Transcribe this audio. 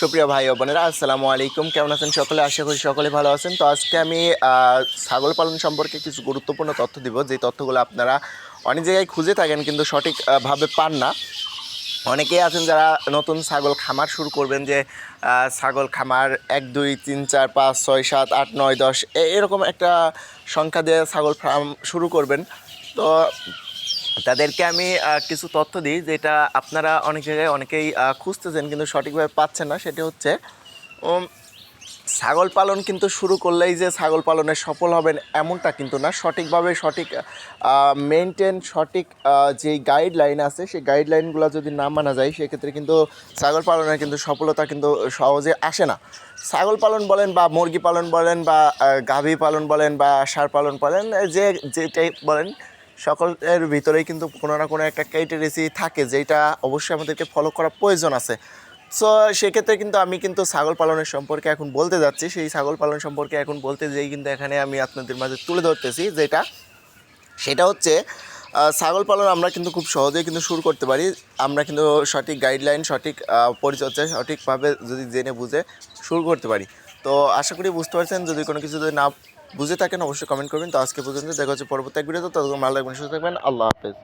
সুপ্রিয় ভাই ও বোনেরা, আসসালামু আলাইকুম। কেমন আছেন সকলে? আশা করি সকলে ভালো আছেন। তো আজকে আমি ছাগল পালন সম্পর্কে কিছু গুরুত্বপূর্ণ তথ্য দিব। যে তথ্যগুলো আপনারা অনেক জায়গায় খুঁজে থাকেন কিন্তু সঠিকভাবে পান না। অনেকেই আছেন যারা নতুন ছাগল খামার শুরু করবেন যে ছাগল খামার এক, দুই, তিন, চার, পাঁচ, ছয়, সাত, আট, নয়, দশ এরকম একটা সংখ্যা দিয়ে ছাগল ফার্ম শুরু করবেন। তো তাদেরকে আমি কিছু তথ্য দিই যেটা আপনারা অনেক জায়গায় অনেকেই খুঁজতেছেন কিন্তু সঠিকভাবে পাচ্ছেন না। সেটা হচ্ছে ছাগল পালন কিন্তু শুরু করলেই যে ছাগল পালনে সফল হবেন এমনটা কিন্তু না। সঠিকভাবে সঠিক মেনটেন সঠিক যেই গাইডলাইন আছে, সেই গাইডলাইনগুলো যদি না মানা যায়, সেক্ষেত্রে কিন্তু ছাগল পালনের কিন্তু সফলতা কিন্তু সহজে আসে না। ছাগল পালন বলেন বা মুরগি পালন বলেন বা গাভী পালন বলেন বা ষাঁড় পালন বলেন, যে, যেটাই বলেন সকলের ভিতরেই কিন্তু কোনো না কোনো একটা ক্রাইটেরিয়াসি থাকে যেটা অবশ্যই আমাদেরকে ফলো করা প্রয়োজন আছে। সো সেক্ষেত্রে কিন্তু আমি কিন্তু ছাগল পালনের সম্পর্কে এখন বলতে যাচ্ছি। সেই ছাগল পালন সম্পর্কে এখন বলতে যেই কিন্তু এখানে আমি আপনাদের মাঝে তুলে ধরতেছি, যেটা, সেটা হচ্ছে ছাগল পালন আমরা কিন্তু খুব সহজেই কিন্তু শুরু করতে পারি। আমরা কিন্তু সঠিক গাইডলাইন সঠিক পরিচর্যা, সঠিকভাবে যদি জেনে বুঝে শুরু করতে পারি। তো আশা করি বুঝতে পারছেন, যদি কোনো কিছু যদি না বুঝে থাকেন, অবশ্যই কমেন্ট করবেন। তো আজকে পর্যন্ত দেখা হচ্ছে পরবর্তী এক ভিডিওতে, ততক্ষণ ভালো লাগবেন সুস্থ থাকবেন, আল্লাহ হাফেজ।